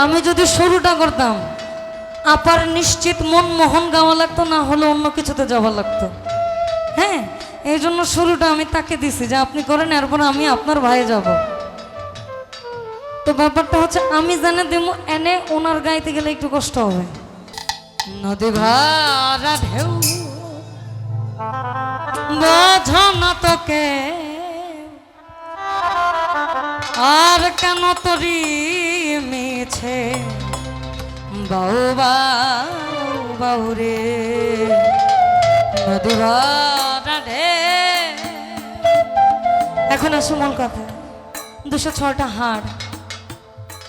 আমি যদি শুরুটা করতাম, আপার নিশ্চিত মন মোহন গাওয়া লাগতো, না হলে অন্য কিছুতে যাওয়া লাগতো। হ্যাঁ এই জন্য শুরুটা আমি তাকে দিছি যে আপনি করেন, এরপর আমি আপনার ভাই যাব। তো ব্যাপারটা হচ্ছে, আমি জানে দেবো, এনে ওনার গাইতে গেলে একটু কষ্ট হবে। নদী ভাড়া ঢেউ তোকে। আর কেন তরি মিছে বাউ বাউ রে। এখন আসো মূল কথা। দুশো ছটা হাড়।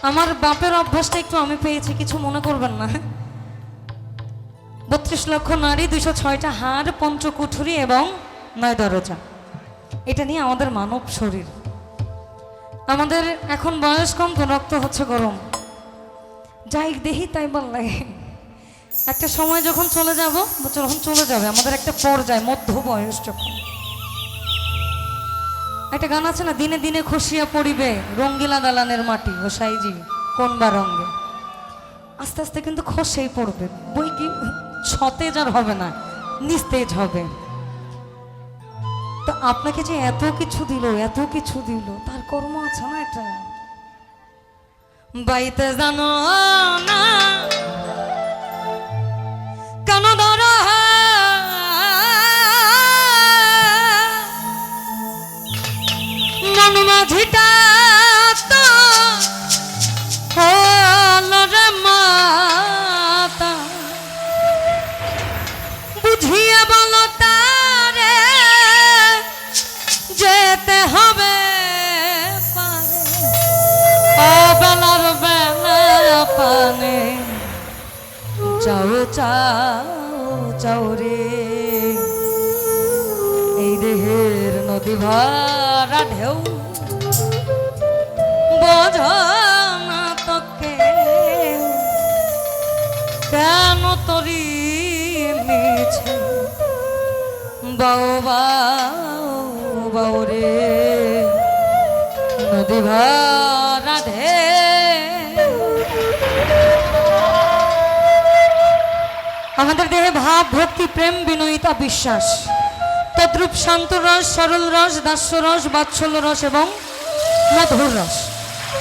আমার বাপের অভ্যাসটা একটু আমি পেয়েছি, কিছু মনে করবেন না। বত্রিশ লক্ষ নারী, দুশো ছয়টা হাড়, পঞ্চকুঠুরি এবং নয় দরজা। এটা নিয়ে আমাদের মানব শরীর। আমাদের এখন বয়স কম, তো রক্ত হচ্ছে গরম। যাই দেখি তাই বল লাগে। একটা সময় যখন চলে যাব, যখন চলে যাবে, আমাদের একটা পর্যায় মধ্য বয়স যখন। একটা গান আছে না, দিনে দিনে খসিয়া পড়িবে রঙ্গিলা দালানের মাটি, ও সাইজি, কোন বা রঙ্গে আস্তে আস্তে কিন্তু খসেই পড়বে। বই কি সতেজ আর হবে না, নিস্তেজ হবে। তো আপনাকে যে এত কিছু দিল, এত কিছু দিল, তার কর্ম আছে না একটা বাইতে জানো না। কেন ধরো চাও চাও রে। এই দেহের নদী ভরা ঢেউ, বোঝ না তোকে। কেন তরি মিছে? বাউ বাউ বাউ রে। নদী ভরা আমাদের দেহে ভাব, ভক্তি, প্রেম, বিনয়িতা, বিশ্বাস। তদ্রূপ শান্ত রস, সরল রস, দাস্য রস, বাৎসল্য রস এবং মধুর রস।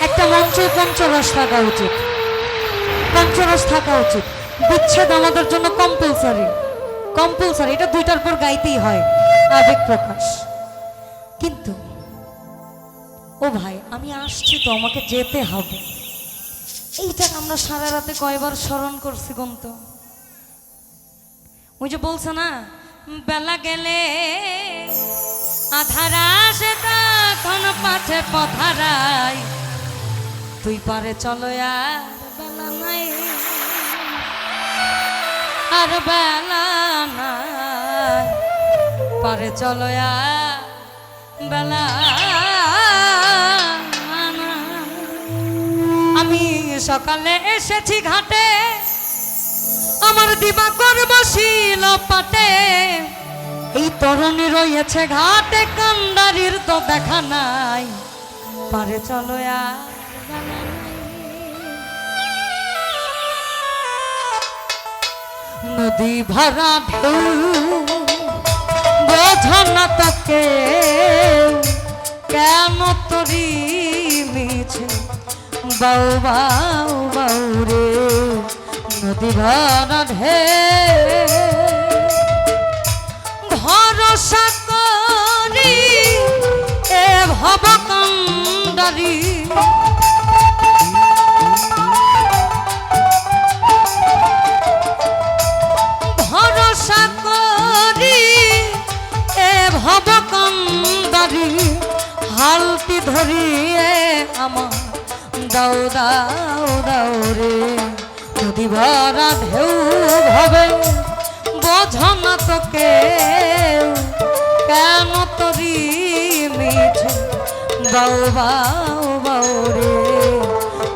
একটা মঞ্চ পঞ্চরস থাকা উচিত। পঞ্চরস থাকা উচিত। বিচ্ছেদ আমাদের জন্য কম্পালসারি কম্পালসারি এটা দুইটার পর গাইতেই হয়। আবেগ প্রকাশ। কিন্তু, ও ভাই, আমি আসছি তো, আমাকে যেতে হবে। এইটা আমরা সারা রাতে কয়বার স্মরণ করছি গন্ত? ওই যে বলছে না, বেলা গেলে আধারা সে তখন পাছে পথারাই তুই পারে চলো আর বেলা নাই, আর বেলা নাই পারে চলো আর বেলা। আমি সকালে এসেছি ঘাটে আমার দিবা করব শিল পাটে। এই তরুণী রয়েছে ঘাটে, কান্ডারির তো দেখা নাই। পারে চলো। নদী ভরা ঢেউ বোঝ না তোকে। কেন তরি মিছে? বাউ বাউ বাউ রে। নদী ভরা ঢে ভরসা করি, এ ভব কন্ডারি হালতি ধরিয়ে আমার, দাও দাও দাও রে। যদি ভরা ঢেউ হবে বোঝ না তোকে কেন তরি মিছে বাউ বাউ বাউ রে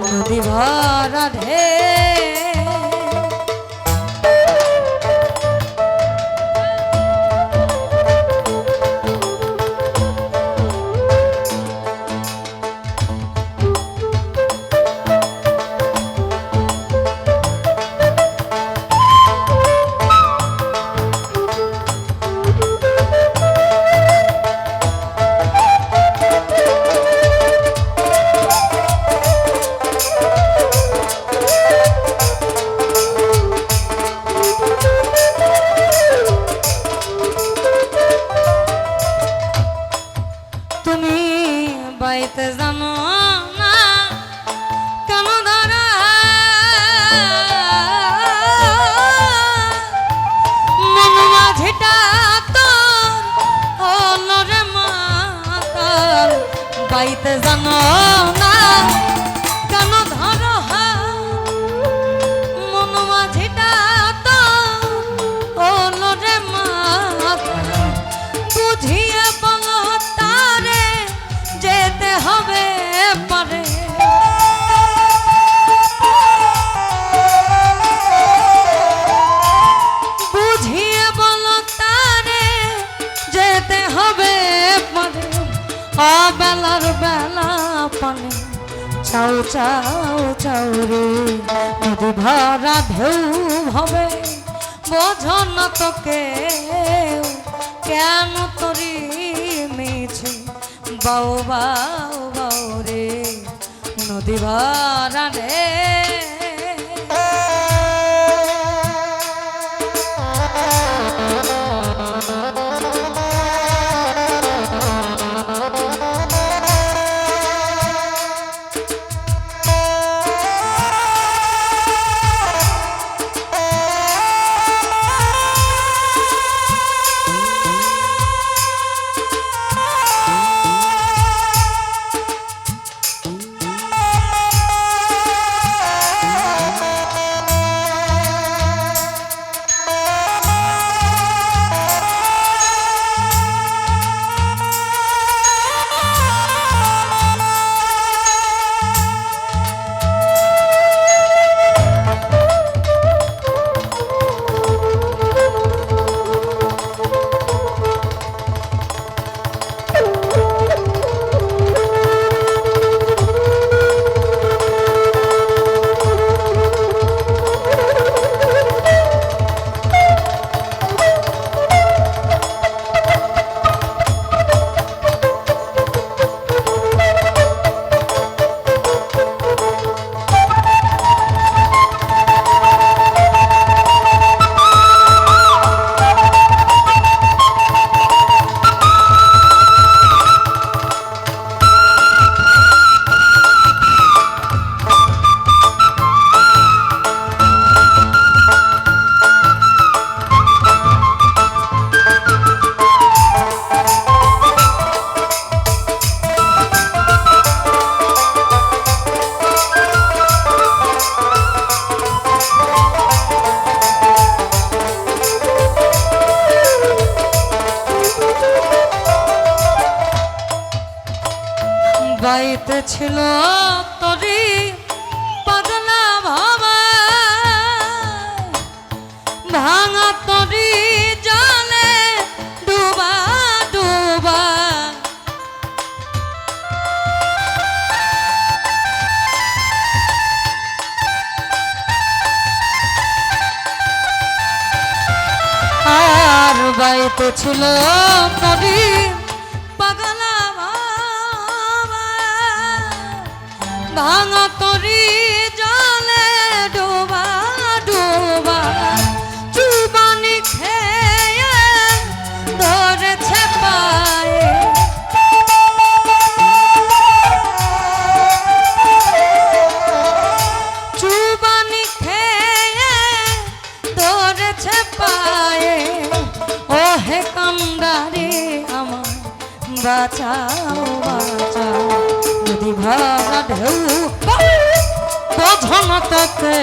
নদী ভরা ঢেউ পাইতে জানো না কেন ধরা? মন মাঝেটা তোর হল রে জানো না পানে চাও চাও চাও রে নদী ভরা ঢেউ হবে বোঝ না তোকে কেন তরি মিছে? বাউ বাউ বাউ রে, নদী ভরা রে ছিল তরি পাগলা ভাবা। ভাঙা তরি জলে ডুবা ডুবা। আর বাইতে ছিল তরি ভাঙা তরি জলে ডোবা ডোবা, চুবানি খেয়ে ধরেছে পায়ে। চুবানি খেয়ে ধরেছে পায়ে ও হে কান্দারে আমার বাঁচাও। বোঝন তোকে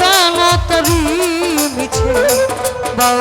কেন তরি মিছে। বাউ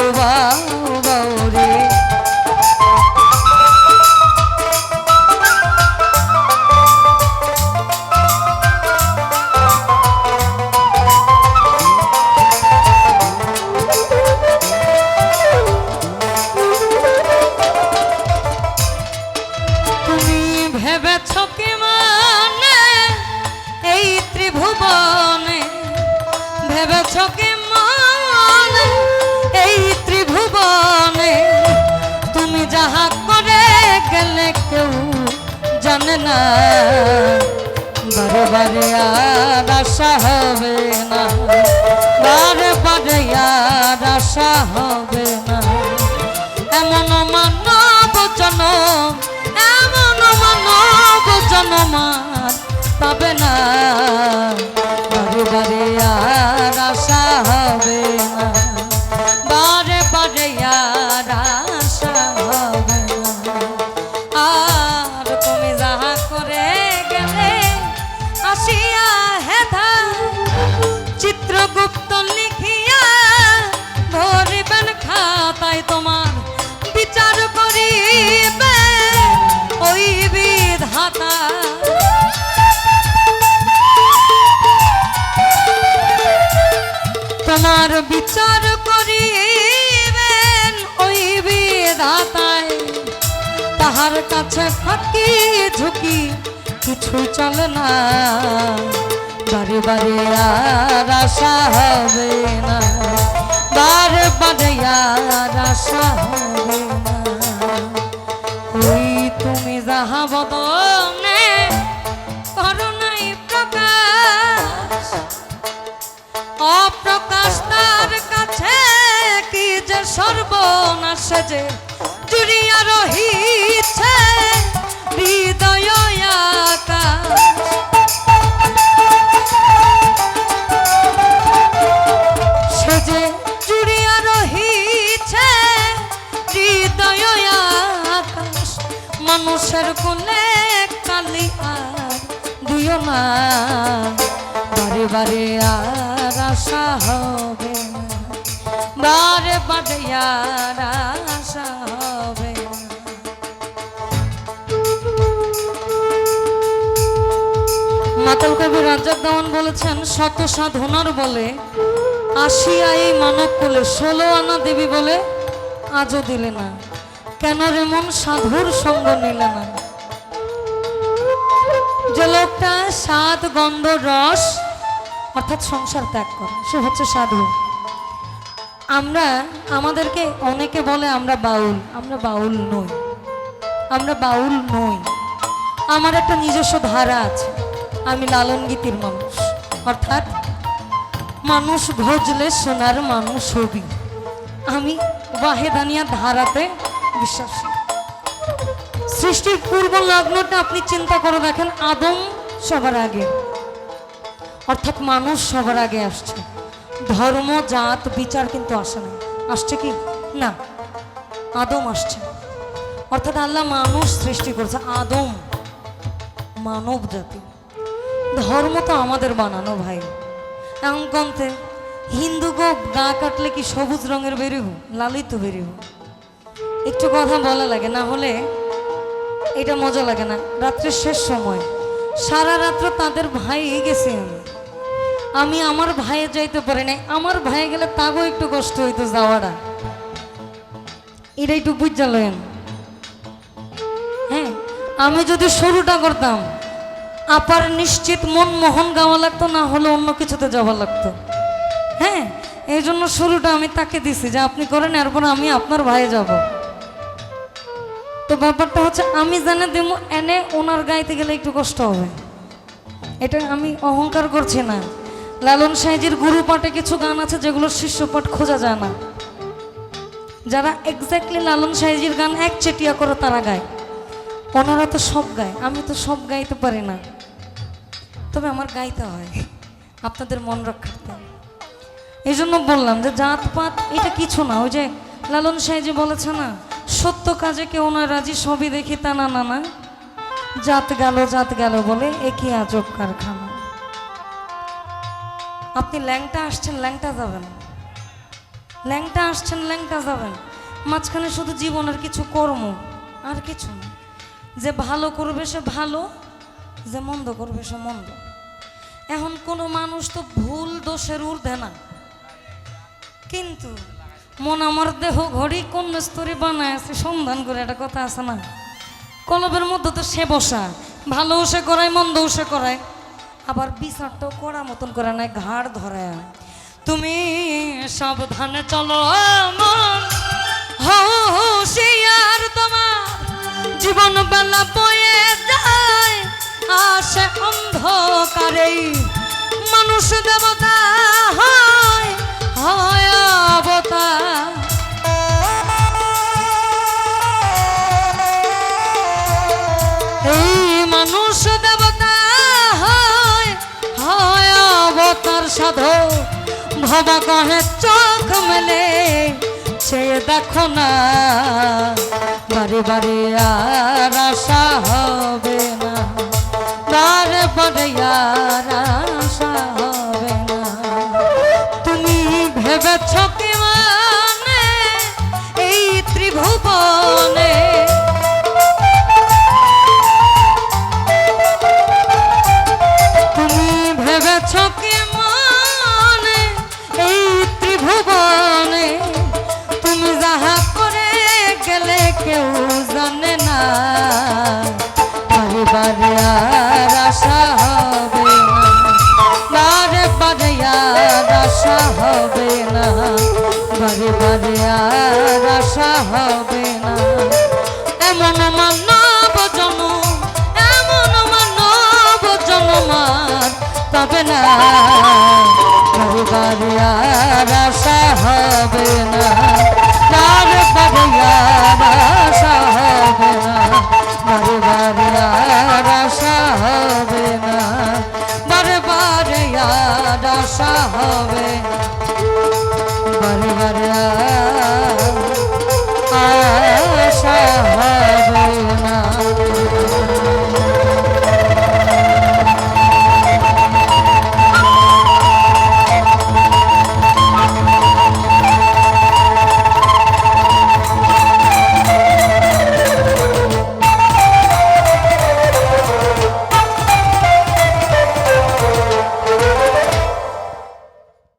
তোমার বিচার করিবেন ওই বিধাতায়। তাহার কাছে ফাঁকি, ঝুঁকি কিছু চল না। বারে বারে আর আশা হবে না। বারে বারে আর আশা হবে সর্বনাশ যে জুড়িয়া রহিছে, হৃদয় মানুষের কোলে কালি আর দিও না। বারে বারে আর আশা হবে বারে আর আশা হবে। মাতাল কবি রাজ্জাক দেওয়ান বলেছেন শত সাধনার বলে আসিয়া এই মানব কোলে ষোলো আনা দেবী বলে আজও দিলে না। কেন রে মন সাধুর সঙ্গ নিলে না? যে লোকটা স্বাদ গন্ধ রস, অর্থাৎ সংসার ত্যাগ করে, সে হচ্ছে সাধু। আমরা, আমাদেরকে অনেকে বলে আমরা বাউল। আমরা বাউল নই। আমরা বাউল নই। আমার একটা নিজস্ব ধারা আছে। আমি লালন গীতির মানুষ। অর্থাৎ মানুষ ভজলে সোনার মানুষ হবি। আমি ওয়াহেদানিয়া ধারাতে বিশ্বাসী। সৃষ্টির পূর্ব লগ্নটা আপনি চিন্তা করে দেখেন, আদম সবার আগে। অর্থাৎ মানুষ সবার আগে আসছে। ধর্ম, জাত, বিচার কিন্তু আসে না আসছে কি? না। আদম আসছে। অর্থাৎ আল্লাহ মানুষ সৃষ্টি করেছে, আদম মানব জাতি। ধর্ম তো আমাদের বানানো ভাই। এমন কন্তে হিন্দু গো গা কাটলে কি সবুজ রঙের বেরিব? লালিত বেরিব। একটু কথা বলা লাগে, না হলে এটা মজা লাগে না। রাত্রের শেষ সময়। সারা রাত্র তাদের ভাই গেছে আমি। আমি আমার ভাইয়ে যাইতে পারি নাই। আমার ভাইয়ে গেলে তাগো একটু কষ্ট হইতো যাওয়াটা। এটা একটু বুঝা লয়েন হ্যাঁ আমি যদি শুরুটা করতাম, আপার নিশ্চিত মন মোহন গাওয়া লাগতো, না হলে অন্য কিছুতে যাওয়া লাগতো। হ্যাঁ এই জন্য শুরুটা আমি তাকে দিছি যে আপনি করেন, এরপর আমি আপনার ভাইয়ে যাব। তো ব্যাপারটা হচ্ছে, আমি জানে দেবো এনে ওনার গাইতে গেলে একটু কষ্ট হবে। এটা আমি অহংকার করছি না। লালন সাহেজির গুরু পাঠে কিছু গান আছে যেগুলোর শিষ্যপাঠ খোঁজা যায় না। যারা এক্স্যাক্টলি লালন সাহেজির গান এক চেটিয়া করে তারা গায়। ওনারা তো সব গায়, আমি তো সব গাইতে পারি না। তবে আমার গাইতে হয়, আপনাদের মন রক্ষার্থে। এই জন্য বললাম যে জাতপাত এটা কিছু না, ওই যে লালন সাহেজি বলেছে না, সত্য কাজে কেউ না রাজি, সবই দেখি তা না না না। জাত গেল জাত গেল বলে একই আজব কারখানা। আপনি ল্যাংটা আসছেন, ল্যাংটা যাবেন। ল্যাংটা আসছেন, ল্যাংটা যাবেন। মাঝখানে শুধু জীবনের কিছু কর্ম, আর কিছু না। যে ভালো করবে সে ভালো, যে মন্দ করবে সে মন্দ। এখন কোনো মানুষ তো ভুল দোষের ঊর্ধ্বে না। কিন্তু মন আমার দেহ ঘড়ি কোন স্তরে বানায় আছে, সন্ধান করে একটা কথা আছে না? কলবের মধ্যে তো সে বসা। ভালোও সে করায়, মন্দও সে করায়। আবার বিচারটাও করা মতন করে নাই, ঘাড় ধরে। তুমি সাবধানে চলো মন, হুশিয়ার তোমার। জীবন বেলা বয়ে যায়, আসে অন্ধকারে মানুষ দেবতা সাধু। ভবা কহে চোখ মেলে সে দেখো না। বারে বারে আর আশা হবে হবে না বারে বারে আর আশা হবে।